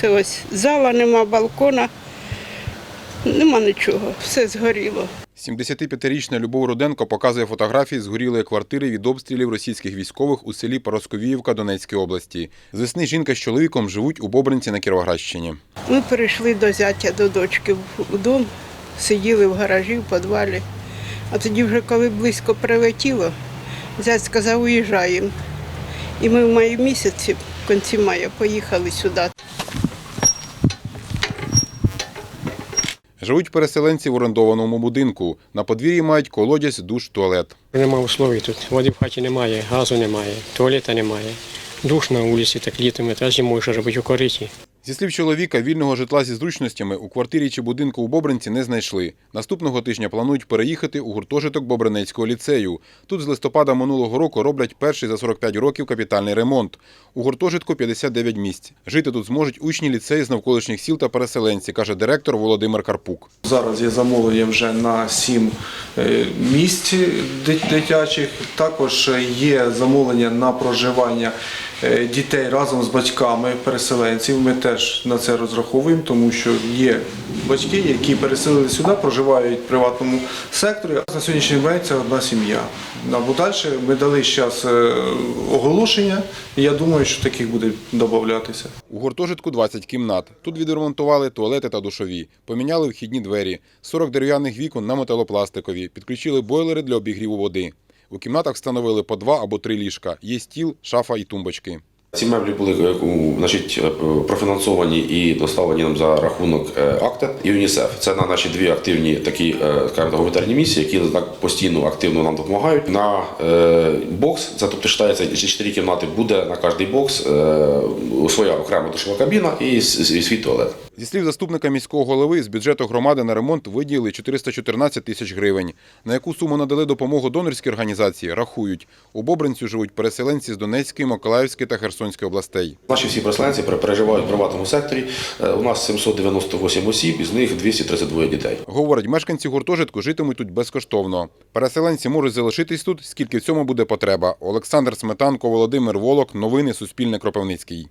Це ось зала нема, балкона, нема нічого, все згоріло. 75-річна Любов Руденко показує фотографії згорілої квартири від обстрілів російських військових у селі Поросковіївка Донецької області. З весни жінка з чоловіком живуть у Бобринці на Кіровоградщині. Ми перейшли до зятя, до дочки в дом, сиділи в гаражі, в підвалі. А тоді вже коли близько прилетіло, зять сказав, уїжджаємо. І ми в маї місяці, в кінці мая, поїхали сюди. Живуть переселенці в орендованому будинку. На подвір'ї мають колодязь, душ, туалет. Нема условий тут. Води в хаті немає, газу немає, туалета немає. Душ на вулиці так літом, та зимою що робити у кориті. Зі слів чоловіка, вільного житла зі зручностями у квартирі чи будинку у Бобринці не знайшли. Наступного тижня планують переїхати у гуртожиток Бобринецького ліцею. Тут з листопада минулого року роблять перший за 45 років капітальний ремонт. У гуртожитку 59 місць. Жити тут зможуть учні ліцею з навколишніх сіл та переселенці, каже директор Володимир Карпук. Зараз є замовлення вже на сім е, місць дитячих. Також є замовлення на проживання е, дітей разом з батьками переселенців. Ми теж на це розраховуємо, тому що є батьки, які переселили сюди, проживають в приватному секторі. На сьогоднішній день це одна сім'я. На подальше ми дали зараз оголошення. і Я думаю, що таких буде додатися. У гуртожитку 20 кімнат. Тут відремонтували туалети та душові, поміняли вхідні двері, 40 дерев'яних вікон на металопластикові, підключили бойлери для обігріву води. У кімнатах встановили по два або три ліжка. Є стіл, шафа і тумбочки. Ці меблі були е, значить, е, профінансовані і доставлені нам за рахунок е, АКТА і ЮНІСЕФ. Це на наші дві активні такі скажімо, гуманітарні місії, які так постійно активно нам допомагають. На бокс, це тобто вважається, чотири кімнати буде на кожний бокс своя окрема душова кабіна і, свій туалет. Зі слів заступника міського голови, з бюджету громади на ремонт виділили 414 тисяч гривень. На яку суму надали допомогу донорські організації, рахують. У Бобринцю живуть переселенці з Донецької, Миколаївської та Херсонської областей. Наші всі переселенці переживають в приватному секторі. Е, У нас 798 осіб, із них 232 дітей. Говорить, мешканці гуртожитку житимуть тут безкоштовно. Переселенці можуть залишитись тут, скільки в цьому буде потреба. Олександр Сметанко, Володимир Волок. Новини Суспільне Кропивницький.